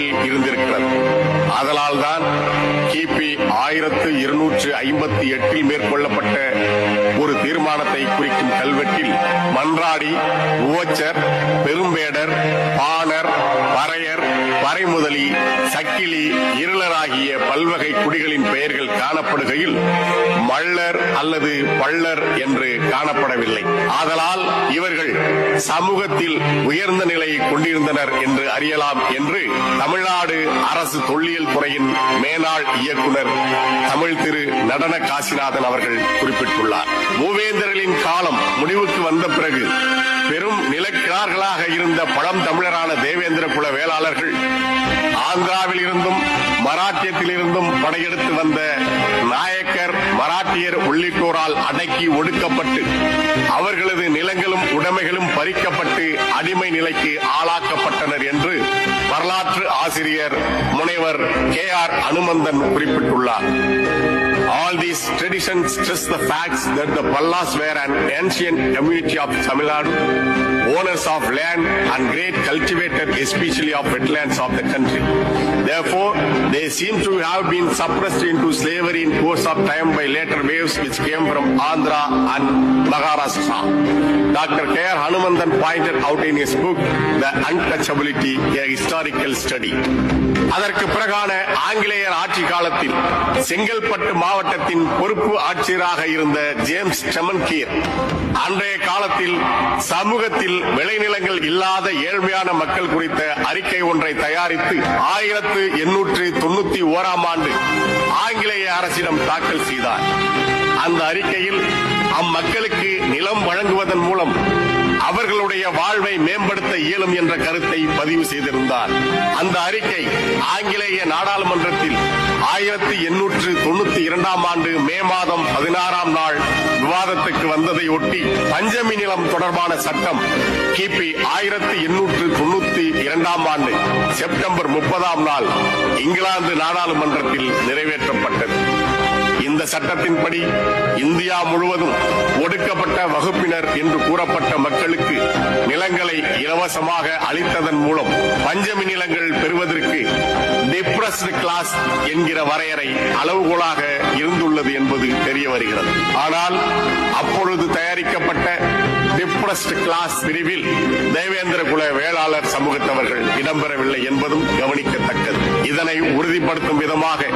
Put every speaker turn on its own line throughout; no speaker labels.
பொறுப்பில் இருந்திருக்கிறது. அதனால்தான் கிபி ஆயிரத்து இருநூற்று ஐம்பத்தி எட்டில் மேற்கொள்ளப்பட்ட ஒரு தீர்மானத்தை குறிக்கும் கல்வெட்டில் மன்றாடி உவச்சர் பெரும்பேடர் பாணர் பறையர் பறைமுதலி சக்கிலி இருளராகிய பல்வகை குடிகளின் பெயர்கள் காணப்படுகையில் மள்ளர் அல்லது பள்ளர் என்று காணப்படவில்லை. ஆதலால் இவர்கள் சமூகத்தில் உயர்ந்த நிலையை கொண்டிருந்தனர் என்று அறியலாம் என்று தமிழ்நாடு அரசு தொல்லியல் துறையின் மேலாள் இயக்குநர் தமிழ் திரு நடன காசிநாதன் அவர்கள் குறிப்பிட்டுள்ளார். மூவேந்தர்களின் காலம் முடிவுக்கு வந்த பிறகு பெரும் நிலக்கிழார்களாக இருந்த பழம் தமிழரான தேவேந்திர குல வேளாளர்கள் ஆந்திராவில் இருந்தும் மராட்டியத்தில் இருந்தும் படையெடுத்து வந்த நாயக்கர் மராட்டியர் உள்ளிட்டோரால் அடக்கி ஒடுக்கப்பட்டு அவர்களது நிலங்களும் உடைமைகளும் பறிக்கப்பட்டு அடிமை நிலைக்கு ஆளாக்கப்பட்டனர் என்று வரலாற்று ஆசிரியர் முனைவர் கே ஆர் அனுமந்தன் குறிப்பிட்டுள்ளார் All these traditions stress the facts that the Pallas were an ancient community of Tamil Nadu, owners of land and great cultivated, especially of wetlands of the country. Therefore, they seem to have been suppressed into slavery in course of time by later waves which came from Andhra and Maharashtra. Dr. K. R. Hanumandan pointed out in his book, The Untouchability, a historical study அதற்கு பிறகான ஆங்கிலேயர் ஆட்சி காலத்தில் செங்கல்பட்டு மாவட்டத்தின் பொறுப்பு ஆட்சியராக இருந்த James செமன்கீர் அன்றைய காலத்தில் சமூகத்தில் விளைநிலங்கள் இல்லாத ஏழ்மையான மக்கள் குறித்த அறிக்கை ஒன்றை தயாரித்து ஆயிரத்து எண்ணூற்று தொண்ணூத்தி ஓராம் ஆண்டு ஆங்கிலேய அரசிடம் தாக்கல் செய்தார். அந்த அறிக்கையில் அம்மக்களுக்கு நிலம் வழங்க அவர்களுடைய வாழ்வை மேம்படுத்த இயலும் என்ற கருத்தை பதிவு செய்திருந்தார். அந்த அறிக்கை ஆங்கிலேய நாடாளுமன்றத்தில் ஆயிரத்தி எண்ணூற்று தொண்ணூத்தி இரண்டாம் ஆண்டு மே மாதம் பதினாறாம் நாள் விவாதத்துக்கு வந்ததை ஒட்டி பஞ்சமி நிலம் தொடர்பான சட்டம் கிபி ஆயிரத்தி எண்ணூற்று தொண்ணூத்தி இரண்டாம் ஆண்டு செப்டம்பர் முப்பதாம் நாள் இங்கிலாந்து நாடாளுமன்றத்தில் நிறைவேற்றப்பட்டது. இந்த சட்டத்தின்படி இந்தியா முழுவதும் ஒடுக்கப்பட்ட வகுப்பினர் என்று கூறப்பட்ட மக்களுக்கு நிலங்களை இலவசமாக அளித்ததன் மூலம் பஞ்சமி நிலங்கள் பெறுவதற்கு டிப்ரஸ்டு கிளாஸ் என்கிற வரையறை அளவுகோலாக இருந்துள்ளது என்பது தெரிய வருகிறது. ஆனால் டிப்ரஸ்டு கிளாஸ் பிரிவில் தேவேந்திர குல வேளாளர் சமூகத்தவர்கள் இடம்பெறவில்லை என்பதும் கவனிக்கத்தக்கது. இதனை உறுதிப்படுத்தும் விதமாக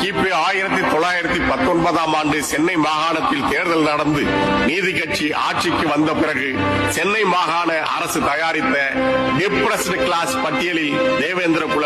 கிபி ஆயிரத்தி தொள்ளாயிரத்தி பத்தொன்பதாம் ஆண்டு சென்னை மாகாணத்தில் தேர்தல் நடந்து நீதி கட்சி ஆட்சிக்கு வந்த பிறகு சென்னை மாகாண அரசு தயாரித்த டிப்ரஸ்ட் கிளாஸ் பட்டியலில் தேவேந்திர குல